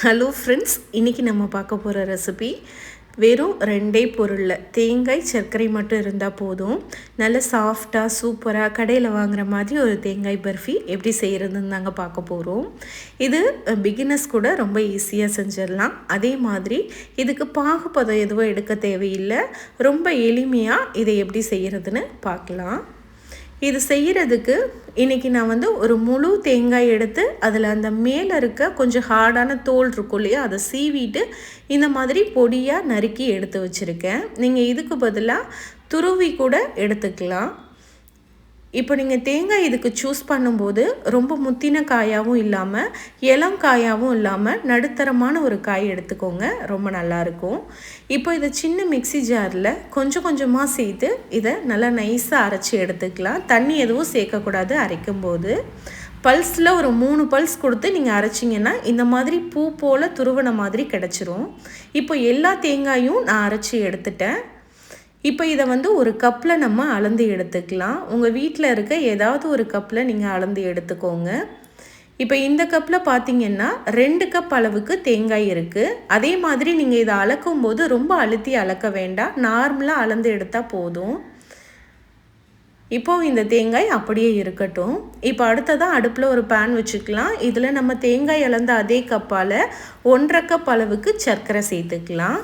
Hello friends இன்றைக்கி நம்ம பார்க்க போகிற ரெசிபி வெறும் ரெண்டே பொருளில். தேங்காய் சர்க்கரை மட்டும் இருந்தால் போதும். நல்ல சாஃப்டாக சூப்பராக கடையில் வாங்குற மாதிரி ஒரு தேங்காய் பர்ஃபி எப்படி செய்கிறதுன்னு தாங்க பார்க்க போகிறோம் இது பிகினர்ஸ் கூட ரொம்ப ஈஸியாக செஞ்சிடலாம். அதே மாதிரி இதுக்கு பாகுபதம் எதுவும் எடுக்க தேவையில்லை. ரொம்ப எளிமையாக இதை எப்படி செய்கிறதுன்னு பார்க்கலாம். இது செய்கிறதுக்கு இன்றைக்கி நான் வந்து ஒரு முழு தேங்காய் எடுத்து அதில் அந்த மேலே இருக்க கொஞ்சம் ஹார்டான தோல் இருக்கும் இல்லையா அதை சீவிட்டு இந்த மாதிரி பொடியாக நறுக்கி எடுத்து வச்சுருக்கேன். நீங்கள் இதுக்கு பதிலாக துருவி கூட எடுத்துக்கலாம். இப்போ நீங்கள் தேங்காய் இதுக்கு சூஸ் பண்ணும்போது ரொம்ப முத்தின காயாகவும் இல்லாமல் இளம் காயாகவும் இல்லாமல் நடுத்தரமான ஒரு காய் எடுத்துக்கோங்க. ரொம்ப நல்லாயிருக்கும் இப்போ இதை சின்ன மிக்சி ஜாரில் கொஞ்சம் கொஞ்சமாக சேர்த்து இதை நல்லா நைஸாக அரைச்சி எடுத்துக்கலாம். தண்ணி எதுவும் சேர்க்கக்கூடாது அரைக்கும்போது. பல்ஸில் ஒரு மூணு பல்ஸ் கொடுத்து நீங்கள் அரைச்சிங்கன்னா இந்த மாதிரி பூ போல் துருவன மாதிரி கிடச்சிரும். இப்போ எல்லா தேங்காயும் நான் அரைச்சி எடுத்துட்டேன். இப்போ இதை வந்து ஒரு கப்பில் நம்ம அளந்து எடுத்துக்கலாம். உங்கள் வீட்டில் இருக்க ஏதாவது ஒரு கப்பில் நீங்கள் அளந்து எடுத்துக்கோங்க. இப்போ இந்த கப்பில் பார்த்தீங்கன்னா ரெண்டு கப் அளவுக்கு தேங்காய் இருக்குது அதே மாதிரி நீங்கள் இதை அளக்கும் போது ரொம்ப அழுத்தி அளக்க வேண்டாம். நார்மலாக அளந்து எடுத்தால் போதும். இப்போது இந்த தேங்காய் அப்படியே இருக்கட்டும். இப்போ அடுத்ததாக அடுப்பில் ஒரு பேன் வச்சுக்கலாம். இதில் நம்ம தேங்காய் அளந்த அதே கப்பால் ஒன்றரை கப் அளவுக்கு சர்க்கரை சேர்த்துக்கலாம்.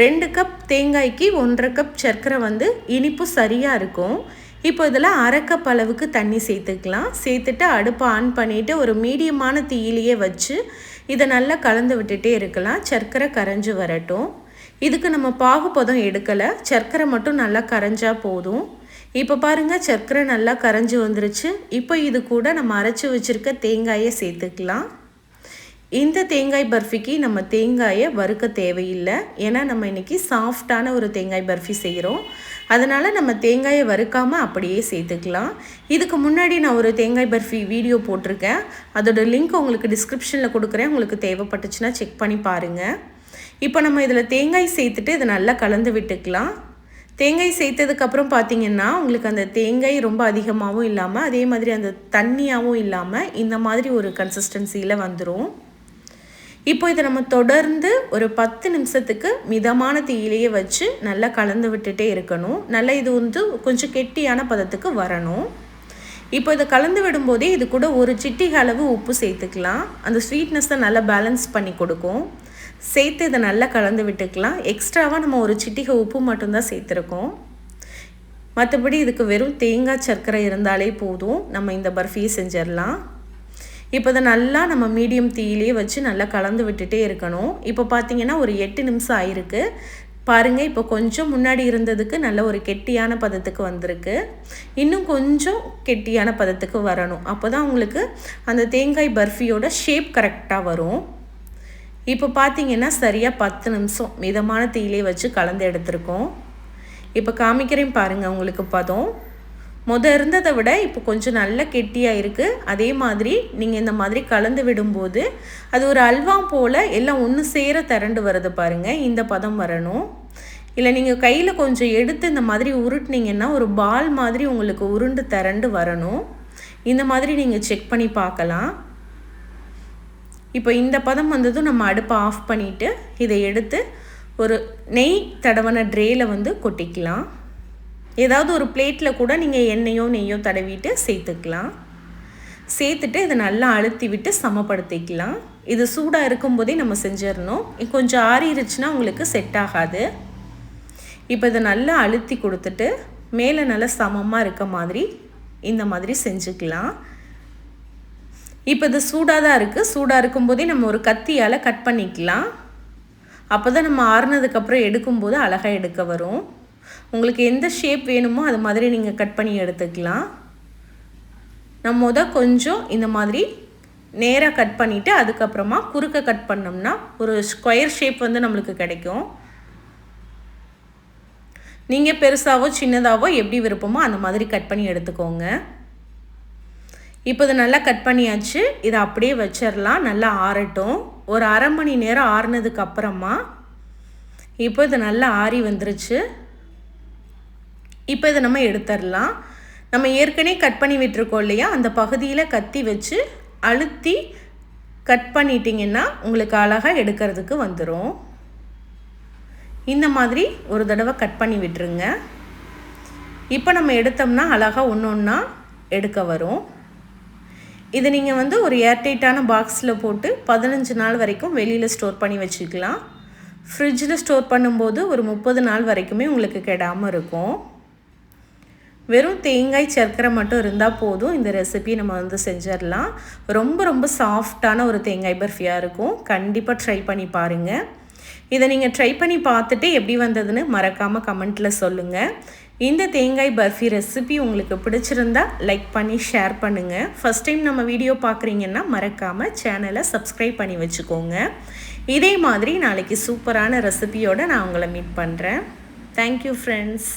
ரெண்டு கப் தேங்காய்க்கு ஒன்றரை கப் சர்க்கரை வந்து இனிப்பு சரியாக இருக்கும். இப்போ இதில் அரை கப் அளவுக்கு தண்ணி சேர்த்துக்கலாம். சேர்த்துட்டு அடுப்பை ஆன் பண்ணிவிட்டு ஒரு மீடியமான தீயிலேயே வச்சு இதை நல்லா கலந்து விட்டுட்டே இருக்கலாம். சர்க்கரை கரைஞ்சி வரட்டும். இதுக்கு நம்ம பாகுபதம் எடுக்கலை. சர்க்கரை மட்டும் நல்லா கரைஞ்சா போதும். இப்போ பாருங்கள் சர்க்கரை நல்லா கரைஞ்சி வந்துருச்சு. இப்போ இது கூட நம்ம அரைச்சி வச்சுருக்க தேங்காயை சேர்த்துக்கலாம். இந்த தேங்காய் பர்ஃபிக்கு நம்ம தேங்காயை வறுக்க தேவையில்லை. ஏன்னா நம்ம இன்றைக்கி சாஃப்டான ஒரு தேங்காய் பர்ஃபி செய்கிறோம் அதனால் நம்ம தேங்காயை வறுக்காமல் அப்படியே சேர்த்துக்கலாம். இதுக்கு முன்னாடி நான் ஒரு தேங்காய் பர்ஃபி வீடியோ போட்டிருக்கேன். அதோட லிங்க் உங்களுக்கு டிஸ்கிரிப்ஷனில் கொடுக்குறேன். உங்களுக்கு தேவைப்பட்டுச்சுன்னா செக் பண்ணி பாருங்கள் இப்போ நம்ம இதில் தேங்காய் சேர்த்துட்டு இதை நல்லா கலந்து விட்டுக்கலாம். தேங்காய் சேர்த்ததுக்கப்புறம் பார்த்தீங்கன்னா உங்களுக்கு அந்த தேங்காய் ரொம்ப அதிகமாகவும் இல்லாமல் அதே மாதிரி அந்த தண்ணியாகவும் இல்லாமல் இந்த மாதிரி ஒரு கன்சிஸ்டன்சியில் வந்துடும் இப்போ இதை நம்ம தொடர்ந்து ஒரு பத்து நிமிஷத்துக்கு மிதமான தீயிலேயே வச்சு நல்லா கலந்து விட்டுட்டே இருக்கணும். நல்லா இது வந்து கொஞ்சம் கெட்டியான பதத்துக்கு வரணும். இப்போ இதை கலந்து விடும்போதே இது கூட ஒரு சிட்டிகை அளவு உப்பு சேர்த்துக்கலாம். அந்த ஸ்வீட்னஸை நல்லா பேலன்ஸ் பண்ணி கொடுக்கும். சேர்த்து இதை நல்லா கலந்து விட்டுக்கலாம். எக்ஸ்ட்ராவாக நம்ம ஒரு சிட்டிகை உப்பு மட்டும்தான் சேர்த்துருக்கோம். மற்றபடி இதுக்கு வெறும் தேங்காய் சர்க்கரை இருந்தாலே போதும். நம்ம இந்த பர்ஃபியை செஞ்சிடலாம். இப்போ இதை நல்லா நம்ம மீடியம் தீயிலே வச்சு நல்லா கலந்து விட்டுட்டே இருக்கணும். இப்போ பார்த்தீங்கன்னா ஒரு எட்டு நிமிஷம் ஆயிருக்கு. பாருங்கள் இப்போ கொஞ்சம் முன்னாடி இருந்ததுக்கு நல்ல ஒரு கெட்டியான பதத்துக்கு வந்திருக்கு. இன்னும் கொஞ்சம் கெட்டியான பதத்துக்கு வரணும். அப்போ தான் உங்களுக்கு அந்த தேங்காய் பர்ஃபியோட ஷேப் கரெக்டாக வரும். இப்போ பார்த்தீங்கன்னா சரியாக பத்து நிமிஷம் மிதமான தீயிலே வச்சு கலந்து எடுத்திருக்கோம். இப்போ காமிக்கிறேன் பாருங்கள் உங்களுக்கு பதம். முத இருந்ததை விட இப்போ கொஞ்சம் நல்ல கெட்டியாக இருக்குது அதே மாதிரி நீங்கள் இந்த மாதிரி கலந்து விடும்போது அது ஒரு அல்வா போல் எல்லாம் ஒன்று சேர திரண்டு வருது பாருங்கள் இந்த பதம் வரணும். இல்லை நீங்கள் கையில் கொஞ்சம் எடுத்து இந்த மாதிரி உருட்டினீங்கன்னா ஒரு பால் மாதிரி உங்களுக்கு உருண்டு திரண்டு வரணும். இந்த மாதிரி நீங்கள் செக் பண்ணி பார்க்கலாம். இப்போ இந்த பதம் வந்ததும் நம்ம அடுப்பை ஆஃப் பண்ணிவிட்டு இதை எடுத்து ஒரு நெய் தடவன ட்ரேயில் வந்து கொட்டிக்கலாம். ஏதாவது ஒரு பிளேட்டில் கூட நீங்கள் எண்ணெயோ நெய்யோ தடவிட்டு சேர்த்துக்கலாம். சேர்த்துட்டு இதை நல்லா அழுத்தி விட்டு சமப்படுத்திக்கலாம். இது சூடாக இருக்கும்போதே நம்ம செஞ்சிடணும். கொஞ்சம் ஆறிடுச்சுன்னா உங்களுக்கு செட் ஆகாது. இப்போ இதை நல்லா அழுத்தி கொடுத்துட்டு மேலே நல்லா சமமாக இருக்க மாதிரி இந்த மாதிரி செஞ்சுக்கலாம். இப்போ இது சூடாக தான் இருக்குது சூடாக இருக்கும்போதே நம்ம ஒரு கத்தியால் கட் பண்ணிக்கலாம். அப்போ தான் நம்ம ஆறுனதுக்கப்புறம் எடுக்கும்போது அழகாக எடுக்க வரும். உங்களுக்கு எந்த ஷேப் வேணுமோ அது மாதிரி நீங்கள் கட் பண்ணி எடுத்துக்கலாம். நம்ம முத கொஞ்சம் இந்த மாதிரி நேராக கட் பண்ணிவிட்டு அதுக்கப்புறமா குறுக்க கட் பண்ணோம்னா ஒரு ஸ்கொயர் ஷேப் வந்து நம்மளுக்கு கிடைக்கும். நீங்கள் பெருசாகவோ சின்னதாகவோ எப்படி விருப்பமோ அந்த மாதிரி கட் பண்ணி எடுத்துக்கோங்க. இப்போ இது நல்லா கட் பண்ணியாச்சு. இதை அப்படியே வச்சிடலாம் நல்லா ஆறட்டும். ஒரு அரை மணி நேரம் ஆறுனதுக்கு அப்புறமா இப்போ இது நல்லா ஆறி வந்துருச்சு. இப்போ இதை நம்ம எடுத்துடலாம். நம்ம ஏற்கனவே கட் பண்ணி விட்டுருக்கோம் இல்லையா? அந்த பகுதியில் கத்தி வச்சு அழுத்தி கட் பண்ணிட்டீங்கன்னா உங்களுக்கு அழகாக எடுக்கிறதுக்கு வந்துடும் இந்த மாதிரி ஒரு தடவை கட் பண்ணி விட்டுருங்க. இப்போ நம்ம எடுத்தோம்னா அழகாக ஒன்று ஒன்றா எடுக்க வரும். இதை நீங்கள் வந்து ஒரு ஏர்டைட்டான பாக்ஸில் போட்டு பதினஞ்சு நாள் வரைக்கும் வெளியில் ஸ்டோர் பண்ணி வச்சுக்கலாம். ஃப்ரிட்ஜில் ஸ்டோர் பண்ணும்போது ஒரு முப்பது நாள் வரைக்குமே உங்களுக்கு கெடாமல் இருக்கும். வெறும் தேங்காய் சர்க்கரை மட்டும் இருந்தால் போதும். இந்த ரெசிபி நம்ம வந்து செஞ்சிடலாம். ரொம்ப ரொம்ப சாஃப்டான ஒரு தேங்காய் பர்ஃபியாக இருக்கும். கண்டிப்பாக ட்ரை பண்ணி பாருங்கள் இதை நீங்கள் ட்ரை பண்ணி பார்த்துட்டு எப்படி வந்ததுன்னு மறக்காமல் கமெண்ட்டில் சொல்லுங்கள் இந்த தேங்காய் பர்ஃபி ரெசிபி உங்களுக்கு பிடிச்சிருந்தா லைக் பண்ணி ஷேர் பண்ணுங்கள் ஃபஸ்ட் டைம் நம்ம வீடியோ பார்க்குறீங்கன்னா மறக்காமல் சேனலை சப்ஸ்கிரைப் பண்ணி வச்சுக்கோங்க. இதே மாதிரி நாளைக்கு சூப்பரான ரெசிபியோடு நான் உங்களை மீட் பண்ணுறேன் தேங்க்யூ ஃப்ரெண்ட்ஸ்